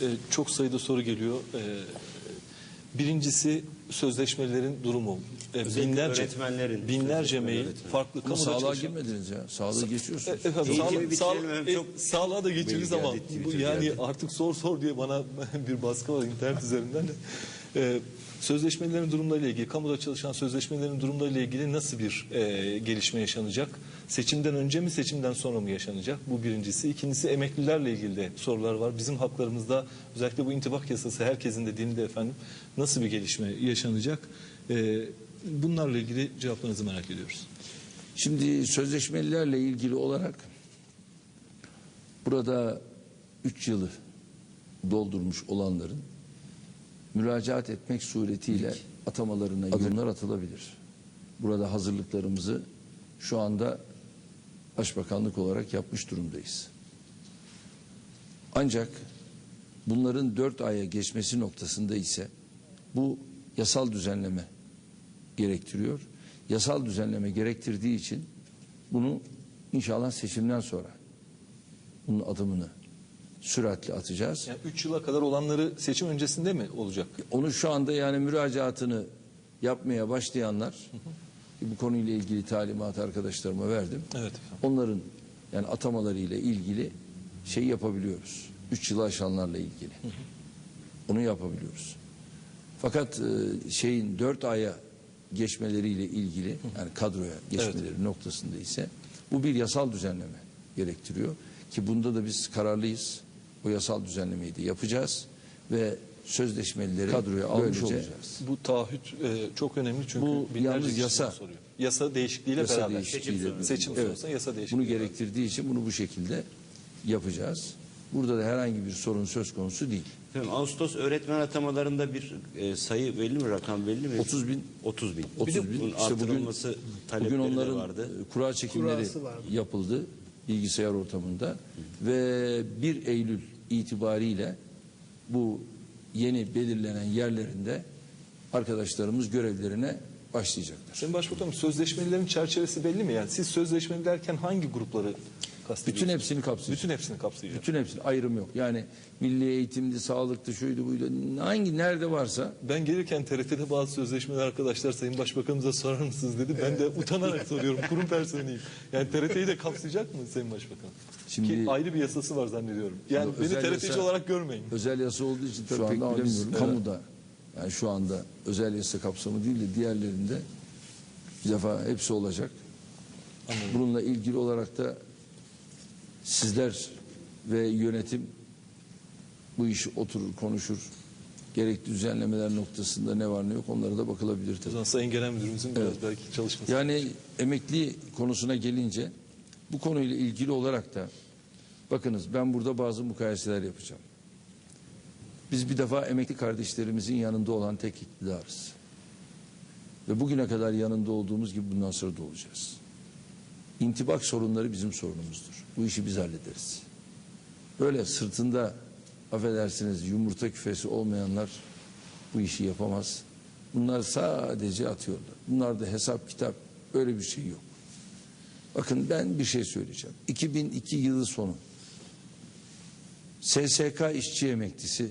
E, çok sayıda soru geliyor. E, birincisi sözleşmelerin durumu. E, Özellikle binlerce öğretmenlerin, binlerce mail öğretmen. farklı Ama kamuda sağlığa çalışan- girmediniz ya. Sağlığı geçiyorsunuz. E, Efendim, sağla, sağla- e, çok sağlığa da geçeriz mail ama bu yani geldi. artık sor sor diye bana bir baskı var internet üzerinden de. E, sözleşmelerin durumlarıyla ilgili, kamuda çalışan sözleşmelerin durumlarıyla ilgili nasıl bir e, gelişme yaşanacak? Seçimden önce mi, seçimden sonra mı yaşanacak? Bu birincisi. İkincisi emeklilerle ilgili de sorular var. Bizim haklarımızda özellikle bu intibak yasası herkesin de dilinde efendim nasıl bir gelişme yaşanacak? E, bunlarla ilgili cevaplarınızı merak ediyoruz. Şimdi sözleşmelilerle ilgili olarak burada 3 yılı doldurmuş olanların müracaat etmek suretiyle atamalarına adımlar atılabilir. Burada hazırlıklarımızı şu anda Başbakanlık olarak yapmış durumdayız. Ancak bunların dört aya geçmesi noktasında ise bu yasal düzenleme gerektiriyor. Yasal düzenleme gerektirdiği için bunu inşallah seçimden sonra bunun adımını süratle atacağız. Yani 3 yıla kadar olanları seçim öncesinde mi olacak? Onu şu anda yani müracaatını yapmaya başlayanlar ki bu konuyla ilgili talimat arkadaşlarıma verdim. Evet efendim. Onların yani atamaları ile ilgili şey yapabiliyoruz. Üç yılı aşanlarla ilgili. Onu yapabiliyoruz. Fakat e, şeyin dört aya geçmeleriyle ilgili yani kadroya geçmeleri noktasında ise bu bir yasal düzenleme gerektiriyor. Ki bunda da biz kararlıyız. O yasal düzenlemeyi de yapacağız ve sözleşmelileri kadroya almış olacağız. Bu taahhüt e, çok önemli çünkü Bu binlerce yalnız yasa. soruyor. Yasa değişikliğiyle Yasa beraber. değişikliğiyle seçim, birlikte. seçim Evet. sonrasında yasa değişikliği. Bunu gerektirdiği için bunu bu şekilde yapacağız. Burada da herhangi bir sorun söz konusu değil. Efendim, Ağustos öğretmen atamalarında bir e, sayı belli mi, rakam belli mi? 30 bin. 30 bin. 30 bin. Bunun İşte bugün, bugün de onların vardı. e, kura çekimleri yapıldı bilgisayar ortamında ve 1 Eylül itibariyle bu yeni belirlenen yerlerinde arkadaşlarımız görevlerine başlayacaklar. Sayın Başbakanım sözleşmelilerin çerçevesi belli mi? Yani siz sözleşmeli derken hangi grupları? Bütün hepsini kapsayacak. Bütün hepsini kapsayacak. Bütün hepsini ayrım yok. Yani milli eğitimdi, sağlıktı, şuydu buydu. Hangi nerede varsa Ben gelirken TRT'de bazı sözleşmeli arkadaşlar Sayın Başbakanımıza sorar mısınız dedi. Ben de utanarak soruyorum. Kurum personeliyim. Yani TRT'yi de kapsayacak mı Sayın Başbakan? Şimdi- Ki ayrı bir yasası var zannediyorum. Yani beni TRT'ci yasa- olarak görmeyin. özel yasa olduğu için tabii Şu pek anda bilemiyorum. biz- Kamuda yani şu anda özel yasa kapsamı değil de diğerlerinde bir defa hepsi olacak. Bununla ilgili olarak da sizler ve yönetim bu işi oturur konuşur. Gerekli düzenlemeler noktasında ne var ne yok onlara da bakılabilir O tabii. zaman Sayın Genel Müdürümüzün biraz belki çalışması. Yani emekli konusuna gelince bu konuyla ilgili olarak da bakınız ben burada bazı mukayeseler yapacağım. Biz bir defa emekli kardeşlerimizin yanında olan tek iktidarız. Ve bugüne kadar yanında olduğumuz gibi bundan sonra da olacağız. İntibak sorunları bizim sorunumuzdur. Bu işi biz hallederiz. Böyle sırtında affedersiniz yumurta küfesi olmayanlar bu işi yapamaz. Bunlar sadece atıyorlar. Bunlarda hesap kitap öyle bir şey yok. Bakın ben bir şey söyleyeceğim. 2002 yılı sonu SSK işçi emeklisi